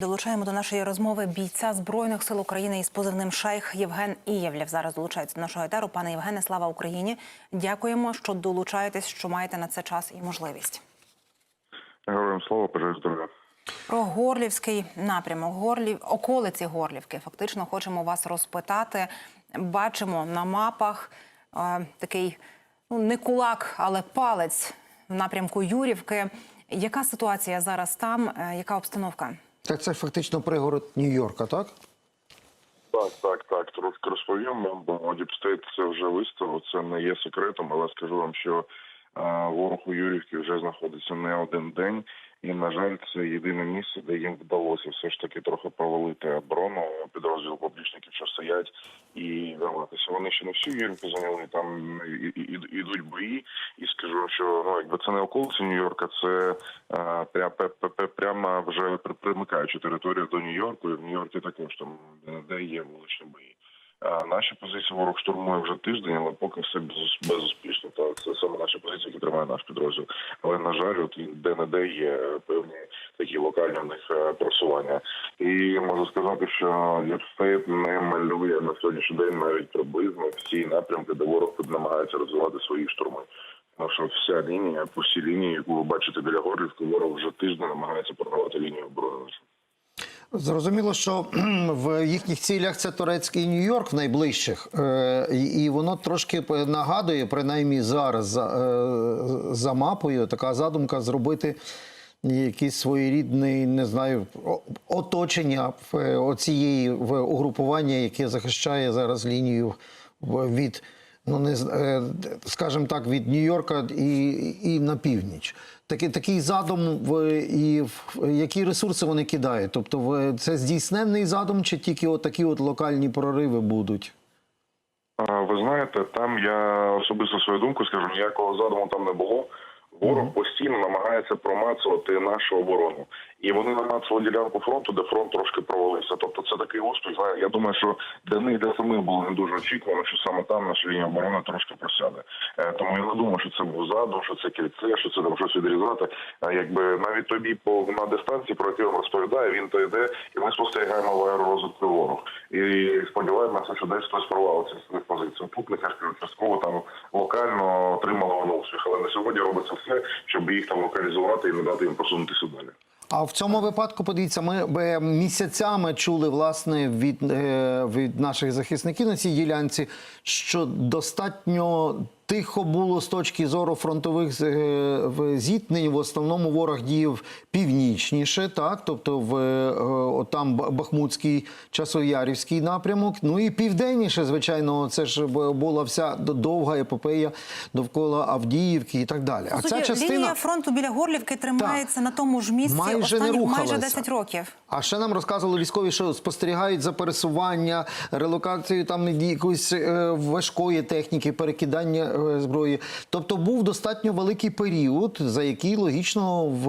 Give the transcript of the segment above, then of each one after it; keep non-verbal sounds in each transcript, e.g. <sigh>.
Долучаємо до нашої розмови бійця збройних сил України із позивним Шайх Євген Ієвлєв. Зараз долучається до нашого етеру. Пане Євгене, слава Україні! Дякуємо, що долучаєтесь, що маєте на це час і можливість. Героям слава, здоров'я. Про горлівський напрямок, горлів околиці Горлівки. Фактично хочемо вас розпитати. Бачимо на мапах е, такий ну не кулак, але палець в напрямку Юрівки. Яка ситуація зараз там? Е, яка обстановка? Так це фактично пригород Нью-Йорка, так? Так, так, так. Трошки розповім вам, бо Діпстейт це вже виставив, це не є секретом, але скажу вам, що е, ворог у Юрівці вже знаходиться не один день, і на жаль, це єдине місце, де їм вдалося все ж таки трохи провалити оборону підрозділ поплічників, що стоять і вирватися. Вони ще не всю Юрівку зайняли. Там ідуть бої, і скажу, що ну якби це не околиці Нью-Йорка, це е, прямо вже при- примикаючи територію до Нью-Йорку, і в Нью-Йорку також там де є вуличні бої. А наші позиції ворог штурмує вже тиждень, але поки все без, безуспішно. Та це тримає наш підрозділ. Але на жаль, от де не де є певні такі локальні в них е, просування. І можу сказати, що Ліпстейт не малює на сьогоднішній день навіть приблизно всі напрямки, де ворог намагається розвивати свої штурми. Тому що вся лінія, по всій лінії, яку ви бачите біля Горлівки, ворог вже тиждень намагається прорвати лінію оборони. Зрозуміло, що <clears throat> в їхніх цілях це турецький Нью-Йорк в найближчих, Е, і воно трошки нагадує, принаймні зараз за, е, за мапою, така задумка зробити якийсь своєрідний, не знаю, оточення в- оцієї угрупування, яке захищає зараз лінію від. Ну, не е, скажімо так, від Нью-Йорка і, і на північ. Такий, такий задум в, і в, які ресурси вони кидають? Тобто, в, це здійсненний задум, чи тільки от такі от локальні прориви будуть? Ви знаєте, там я особисто свою думку скажу, ніякого задуму там не було. Ворог постійно намагається промацувати нашу оборону, і вони намацали ділянку фронту, де фронт трошки провалився. Тобто, це такий знає, Я думаю, що для них для самих було не дуже очікувано, що саме там наша лінія оборони трошки просяде. Е, Тому я не думаю, що це був задум, що це кільце, що це там щось відрізати. А якби навіть тобі по на дистанції, про він розповідає, він то йде, і ми спостерігаємо в аеророзвитку ворог. І сподіваємося, що десь хтось провалиться з цих позицій. Тут нехай ж частково там локально отримали вони успіх, але на сьогодні робиться все, щоб їх там локалізувати і не дати їм просунутися далі. А в цьому випадку, подивіться, ми би місяцями чули власне від, е, від наших захисників на цій ділянці, що достатньо тихо було з точки зору фронтових е, зіткнень. В основному ворог діяв північніше, так, тобто в е, от там Бахмутський, Часов'ярівський напрямок. Ну і південніше, звичайно, це ж була вся довга епопея довкола Авдіївки і так далі. А По ця частина лінія фронту біля Горлівки тримається на тому ж місці майже не останніх майже 10 років. А ще нам розказували військові, що спостерігають за пересування, релокацію там якоїсь е, важкої техніки, перекидання зброї. Тобто був достатньо великий період, за який логічно в,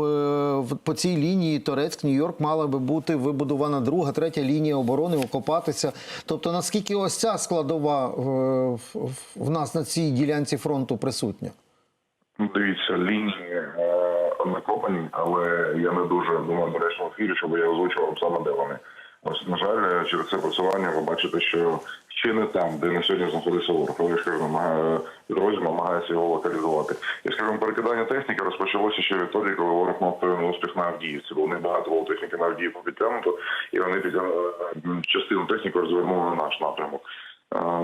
в по цій лінії Торецьк, Нью-Йорк мала би бути вибудована друга, третя лінія оборони, окопатися. Тобто, наскільки ось ця складова е, в, в, нас на цій ділянці фронту присутня? Ну, Дивіться, лінії е, накопані, але я не дуже думаю до речі в ефірі, щоб я озвучував саме де вони. Ось, на жаль, через це працювання ви бачите, що ще не там, де на сьогодні знаходиться ворог. Але я ж кажу, намагає підрозділ намагається його локалізувати. Скажу, вам, перекидання техніки розпочалося ще відтоді, коли ворог мав певний успіх на Авдіївці. Бо вони багато було техніки на Авдіївку підтягнуто, і вони підтягнули е, частину техніки розвернули на наш напрямок.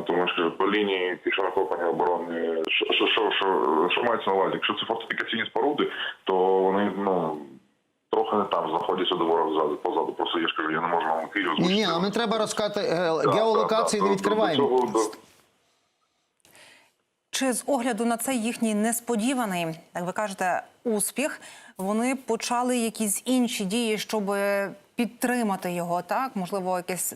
Тому що по лінії пішохоплення оборони, що, що, що, що мається на увазі? Якщо це фортифікаційні споруди, то вони ну трохи не там знаходяться до ворога ззаду позаду. Просто я ж кажу, я не можу вам Київ озвучити. ні, а не треба розказати е, геолокації, не відкриваємо. Чи з огляду на цей їхній несподіваний, як ви кажете, успіх, вони почали якісь інші дії, щоб підтримати його? Так, можливо, якесь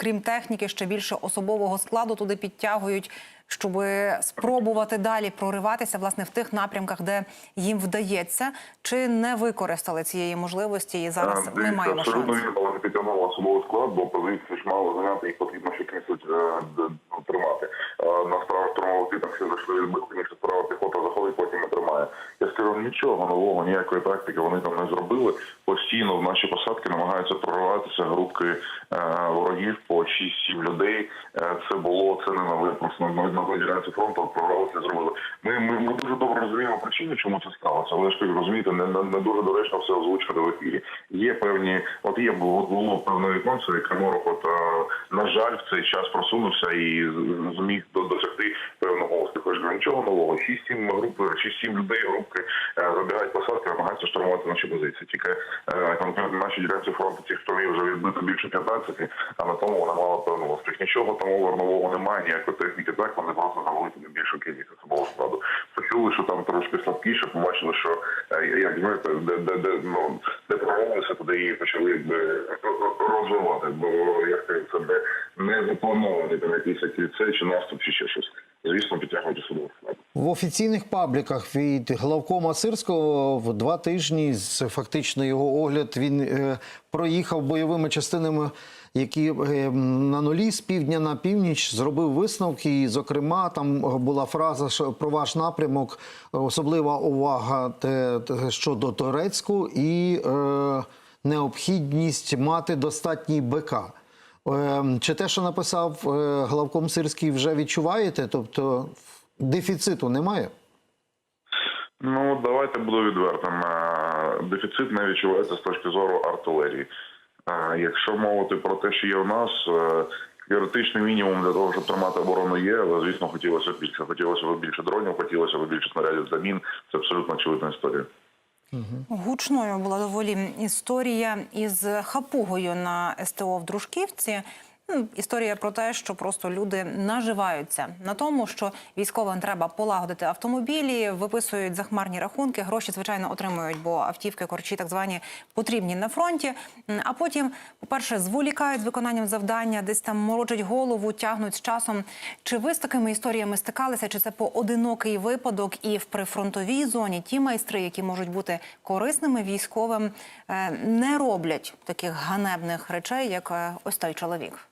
крім техніки, ще більше особового складу туди підтягують, щоб спробувати далі прориватися власне в тих напрямках, де їм вдається, чи не використали цієї можливості і зараз Е, ми маємо абсолютно шанс. вірно, вони підтягнули особовий склад, бо позиції ж мало зайняти, їх потрібно ще кінцять тримати. Е, На справах штурмовики там всі зайшли відбити, ніж справа піхота і потім тримає. Я скажу нічого нового, ніякої тактики вони там не зробили. Постійно в наші посадки намагаються прориватися групки е, ворогів по 6-7 людей. Е, це було це не. Просто на, ділянці фронту прорвалося, зробили. Ми, ми, ми дуже добре розуміємо причину, чому це сталося, але ж ви розумієте, не, не, не дуже доречно все озвучувати в ефірі. Є певні, от є було, було певне віконце, і Краморок, от е, на жаль, в цей час просунувся і зміг досягти певного успіху. Я ж кажу, нічого нового. 6-7 групи, 6-7 людей групки е, забігають посадки, намагаються штурмувати наші позиції. Тільки е, конкретно наші ділянці фронту, ті, хто вже відбито більше 15, а на тому вона мала певний успіх. Нічого там нового немає, ніякої техніки так, вони просто завели туди більшу кількість особового складу. Почули, що там трошки слабкіше, побачили, що е, як знаєте, де, де, де, ну, де промовилися, туди її почали якби розвивати, бо як це не запланований там якийсь кільце чи наступ, чи ще щось. Звісно, підтягувати судову. В офіційних пабліках від главкома Сирського в два тижні фактично його огляд він е, проїхав бойовими частинами, які е, на нулі з півдня на північ зробив висновки. І, зокрема, там була фраза що про ваш напрямок, особлива увага те, те, щодо Турецьку і е, необхідність мати достатній БК. Е, Чи те, що написав е, главком Сирський, вже відчуваєте? Тобто дефіциту немає? Ну, давайте буду відвертим. Е, Дефіцит не відчувається з точки зору артилерії. Е, Якщо мовити про те, що є у нас, теоретичний мінімум для того, щоб тримати оборону є, але звісно хотілося б більше. Хотілося б більше дронів, хотілося б більше снарядів замін. Це абсолютно очевидна історія. Гучною була доволі історія із хапугою на СТО в Дружківці. Ну, Історія про те, що просто люди наживаються на тому, що військовим треба полагодити автомобілі, виписують захмарні рахунки. Гроші, звичайно, отримують, бо автівки корчі так звані потрібні на фронті. А потім, по-перше, зволікають з виконанням завдання, десь там морочать голову, тягнуть з часом. Чи ви з такими історіями стикалися? Чи це поодинокий випадок? І в прифронтовій зоні ті майстри, які можуть бути корисними військовим, е, не роблять таких ганебних речей, як е, ось той чоловік.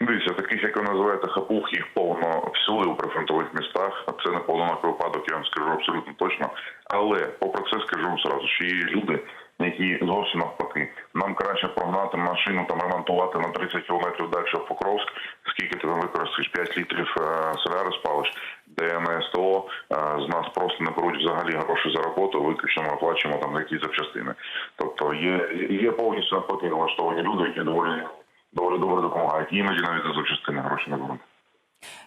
Дивіться, таких, як ви називаєте, хапух, їх повно всюди у прифронтових містах. Це не поодинокий випадок, я вам скажу абсолютно точно. Але попри це скажу зразу, що є люди, які зовсім навпаки. Нам краще прогнати машину там ремонтувати на 30 кілометрів далі в Покровськ, скільки ти там використаєш 5 літрів е, соляри спалиш, де на СТО е, з нас просто не беруть взагалі гроші за роботу, виключно ми оплачуємо там якісь запчастини. Тобто є, є повністю навпаки налаштовані люди, які доволі доволі добре допомагають. Іноді навіть за частини гроші на беруть.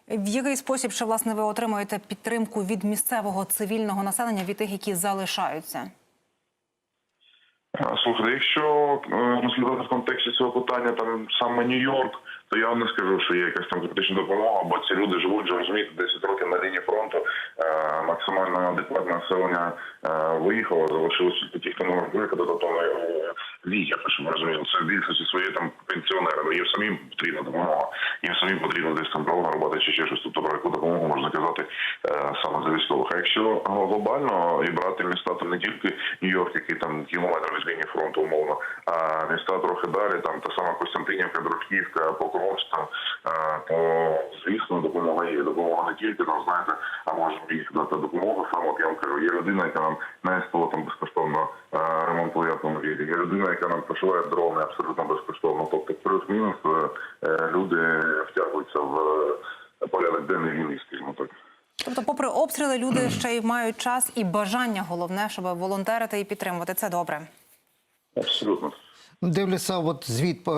В який спосіб ще власне ви отримуєте підтримку від місцевого цивільного населення від тих, які залишаються? Слухайте, якщо е, розглядати в контексті цього питання там саме Нью-Йорк, то я вам не скажу, що є якась там критична допомога, бо ці люди живуть вже розумієте 10 років на лінії фронту. Е, максимально адекватне населення е, виїхало, залишилося тільки ті, хто не виїхати, тобто е, віки, щоб ви розуміли. Це більшості свої там пенсіонери. Ну, їм самим потрібна допомога. Їм самим потрібно десь там дрова роботи чи ще щось. Тобто про яку допомогу казати е, саме за військових. А якщо глобально і брати міста, то не тільки Нью-Йорк, який там кілометр від лінії фронту умовно, а міста трохи далі, там та сама Костянтинівка, Дружківка, Покровська, е, то звісно допомога є. Допомога не тільки там, знаєте, а можемо їх дати допомогу. Саме от я вам кажу, є людина, яка нам на СТО там безкоштовно е, ремонтує автомобілі. Є людина, яка нам пошиває дрони абсолютно безкоштовно. Тобто, плюс-мінус люди втягуються в порядок денний війни, скажімо так. Тобто, попри обстріли, люди ще й мають час і бажання, головне, щоб волонтерити і підтримувати. Це добре. Абсолютно. Дивлюся, от звіт е,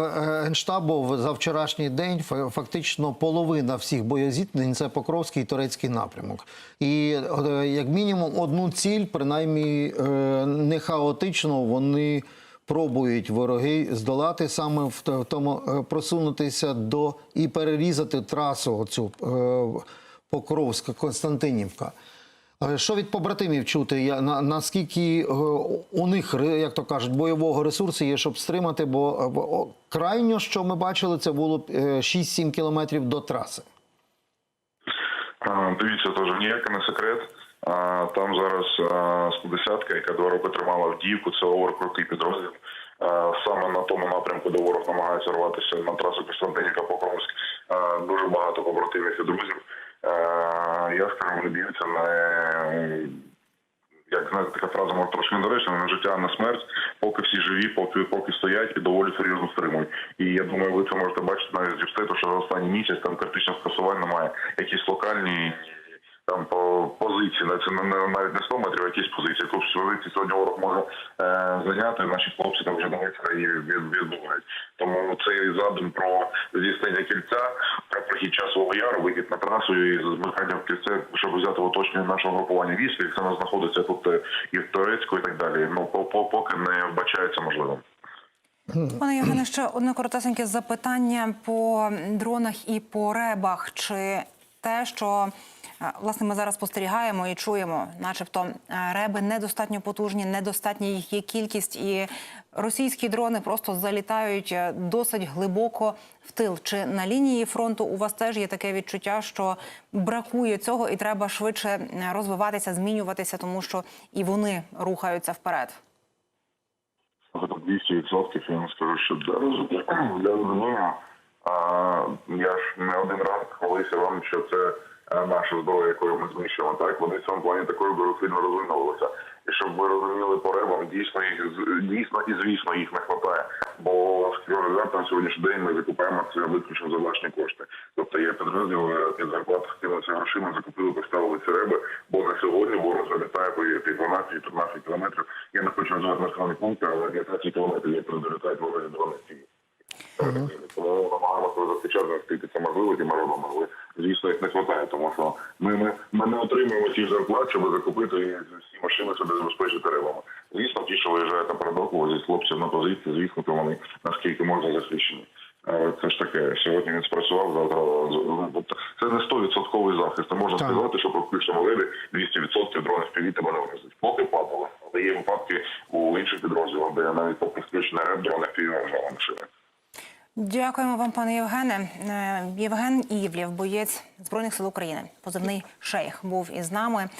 Генштабу за вчорашній день фактично половина всіх боєзіткнень – це Покровський і турецький напрямок. І е, як мінімум одну ціль, принаймні е, не хаотично, вони пробують вороги здолати саме в тому е, просунутися до і перерізати трасу оцю е, Покровська Константинівка. Е, Що від побратимів чути? Я, на, наскільки у них, як то кажуть, бойового ресурсу є, щоб стримати? Бо крайньо, що ми бачили, це було е, 6-7 кілометрів до траси. Дивіться, теж ніяке не секрет. Там зараз а, 110 яка два роки тримала Авдіївку, це оверкрутий підрозділ. Саме на тому напрямку, де ворог намагається рватися на трасу Константинівка Покровськ. Дуже багато побратимів і друзів. я скажу, б'ються на як знаєте, така фраза може трошки недоречна, на життя, на смерть, поки всі живі, поки поки стоять і доволі серйозно стримують. І я думаю, ви це можете бачити навіть з діпстейту, що за останній місяць там критичних скасувань немає. Якісь локальні там по позиції, це не, не навіть не 100 метрів, а якісь позиції. Якусь позиції сьогодні ворог може е, зайняти. Наші хлопці там вже і від- відбувають. Тому цей задум про здійснення кільця, про прохід часового яру, вихід на трасу і змикання в кільце, щоб взяти оточення нашого групування військ, яке у нас знаходиться тут е, і в Турецьку, і так далі. Ну по, по поки не вбачається можливим. Пане Євгене, ще одне коротесеньке запитання по дронах і по ребах. Чи те, що власне ми зараз спостерігаємо і чуємо, начебто е, реби недостатньо потужні, недостатня їх є кількість, і російські дрони просто залітають е, досить глибоко в тил. Чи на лінії фронту у вас теж є таке відчуття, що бракує цього, і треба швидше е, розвиватися, змінюватися, тому що і вони рухаються вперед? Тобто 200% я вам скажу, що для розуміння, <clears throat> я ж не один раз хвалився вам, що це е, наша зброя, якою ми знищуємо. Так вони в цьому плані такою дуже сильно розвинулися. І щоб ви розуміли по ребам, дійсно їх дійсно і звісно їх не вистачає. Бо скажу на сьогоднішній день ми закупаємо це виключно за власні кошти. Тобто є підрозділ е, під зарплату кинулися грошима, закупили, поставили ці реби, бо на сьогодні ворог залітає по під 12-15 кілометрів. Я не хочу назвати населені пункти, але 15 кілометрів як долітають ворожі дрони в Тому намагаємося за цей час знайти це можливості, ми робимо, звісно їх не вистачає, тому що ми, ми, ми не отримуємо ті зарплат, щоб закупити всі машини, щоб забезпечити рибами. Звісно, ті, що виїжджають на передок, возять хлопців на позиції, звісно, то вони наскільки можна захищені. Е, Це ж таке, сьогодні він спрацював, завтра це не 100% захист. Не можна Так. сказати, що про включному лебі 200% дронів в тебе не вразить. Поки падало. Але є випадки у інших підрозділах, де навіть попри включений реп дрони в вражала машини. Дякуємо вам, пане Євгене. Е, Євген Івлєв, боєць збройних сил України, позивний шейх, був із нами.